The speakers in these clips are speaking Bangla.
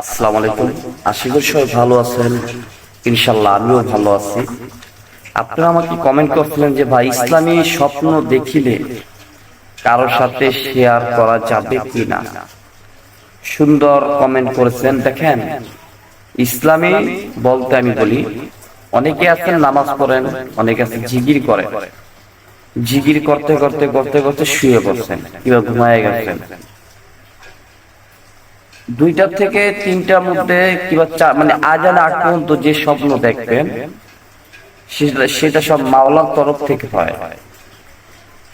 আসসালামু আলাইকুম। আশা করি সবাই ভালো আছেন। ইনশাল্লাহ আমিও ভালো আছি। আপনারা আমাকে কমেন্ট করছিলেন যে, ভাই, ইসলামী স্বপ্ন দেখিলে কারোর সাথে শেয়ার করা যাবে কি না সুন্দর কমেন্ট করেছেন দেখেন, ইসলামী বলতে আমি বলি, অনেকে আছেন নামাজ পড়েন, অনেকে আছেন জিগির করে। জিগির করতে করতে করতে করতে শুয়ে পড়ছেন, কিংবা ঘুমায় গেছেন। দুইটা থেকে তিনটার মধ্যে কিংবা মানে আজান আগ পর্যন্ত যে স্বপ্ন দেখবেন, সেটা সব মাওলার তরফ থেকে হয়।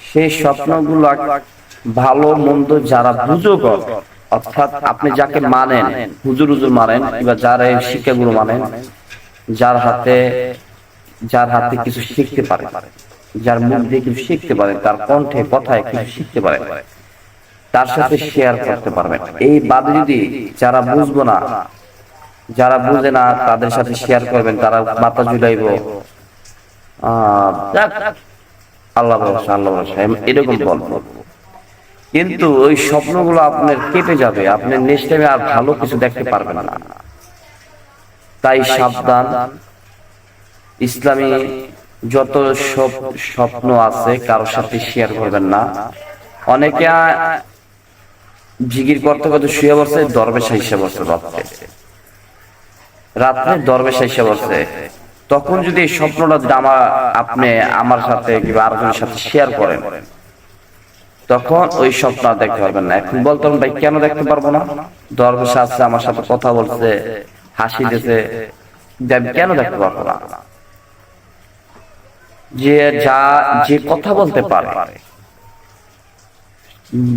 সেই স্বপ্নগুলো ভালো মন্দ যারা বুঝুক অর্থাৎ আপনি যাকে মানেন, হুজুর হুজুর মানেন, কিংবা যারা এই শিক্ষাগুলো মানেন, যার হাতে যার হাতে কিছু শিখতে পারে, যার মুখ দিয়ে কিছু শিখতে পারে, তার কণ্ঠে, কথায় কিছু শিখতে পারে তার সাথে শেয়ার করতে পারবেন। এই বাদে যদি যারা বুঝব না, যারা বুঝে না, তাদের সাথে শেয়ার করবেন, তারা মাথা ঝুলাইব। আল্লাহ আল্লাহ এরকম বলব কিন্তু ওই স্বপ্নগুলো আপনার কেটে যাবে, আপনি নেক্সট আর ভালো কিছু দেখতে পারবেন না। তাই সাবধান। ইসলামী যত সব স্বপ্ন আছে কারোর সাথে শেয়ার করবেন না। অনেকে জিগির করতে করতে শুয়ে বসে দরবেশা হিসেবে বসে রাত্রে রাত্রে দরবেশা হিসেবে বসে তখন যদি এই স্বপ্নটা আমার আপনি আমার সাথে কিংবা আরেকজনের সাথে শেয়ার করেন, তখন ওই স্বপ্ন দেখতে পারবেন না। এখন বলতাম ভাই, কেন দেখতে পারব না? দরবেশা আছে, আমার সাথে কথা বলছে, হাসি দিতে কেন দেখতে পারব না? যে যা, যে কথা বলতে পারে,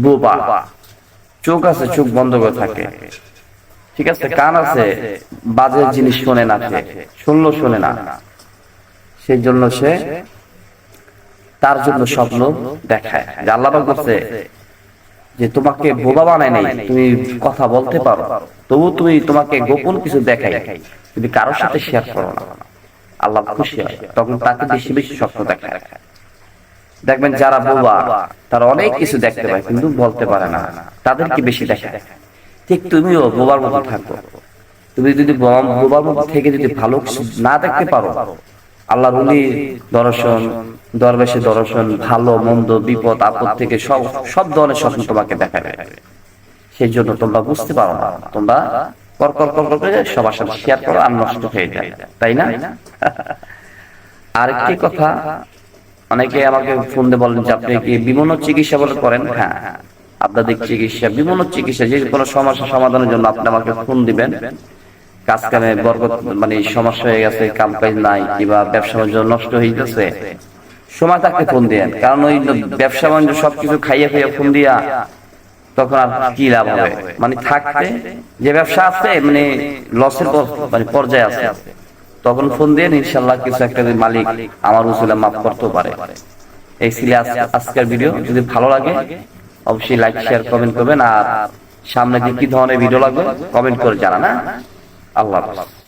বোবা। চোখ আছে, চোখ বন্ধ করে থাকে। ঠিক আছে? কান আছে, বাজে জিনিস শোনে না সে। শুনলো, শোনে না। সেই জন্য সে তার জন্য স্বপ্ন দেখায়। আল্লাহ বলছে যে, তোমাকে বোবা বানায় নাই, তুমি কথা বলতে পারো। তবু তুমি তোমাকে গোপন কিছু দেখাই। তুমি কারোর সাথে শেয়ার করো না। আল্লাহ খুশি হয়। তখন তাকে বেশি বেশি স্বপ্ন দেখায়। দেখবেন যারা বোবা তারা অনেক কিছু দেখতে পায় কিন্তু বলতে পারে না তাদেরকে বেশি দেখায় ঠিক তুমিও বোবার মতো থাকো তুমি যদি বোবার মতো থেকে যদি ভালো কিছু না দেখতে পারো আল্লাহ রুলি দর্শন দরবেশে দর্শন ভালো মন্দ বিপদ আপদ থেকে সব সব ধরনের স্বপ্ন তোমাকে দেখাবে সেই জন্য তোমরা বুঝতে পারো না তোমরা কর কর কর কর করে সবার সাথে শেয়ার করো আর নষ্ট হয়ে যায় তাই না আরেকটি কথা অনেকে আমাকে ফোন দিয়ে বলেন যে, আপনি কি বিভিন্ন চিকিৎসা বলে করেন? হ্যাঁ। আপনাদের চিকিৎসা বিভিন্ন চিকিৎসা, যে কোনো সমস্যা সমাধানের জন্য আপনি আমাকে ফোন দিবেন। কাজ কামে বরকত মানে সমস্যা হয়ে গেছে, কাম কাজ নাই, কিংবা ব্যবসা বাণিজ্য নষ্ট হয়ে গেছে সময় ফোন দিয়েন কারণ ওই ব্যবসা বাণিজ্য সবকিছু খাইয়ে খাইয়ে ফোন দিয়া তখন আর কি লাভ হবে? মানে থাকতে, যে ব্যবসা আছে মানে লসের মানে পর্যায়ে আছে। তখন ফোন দিয়ে ইনশাল্লাহ কিছু একটা মালিক আমার উসুলে মাফ করতেও পারে। এই ছিল আজ- আজকের ভিডিও। যদি ভালো লাগে, অবশ্যই লাইক শেয়ার কমেন্ট করবেন। আর সামনে কি ধরনের ভিডিও লাগবে কমেন্ট করে জানান না আল্লাহ হাফেজ।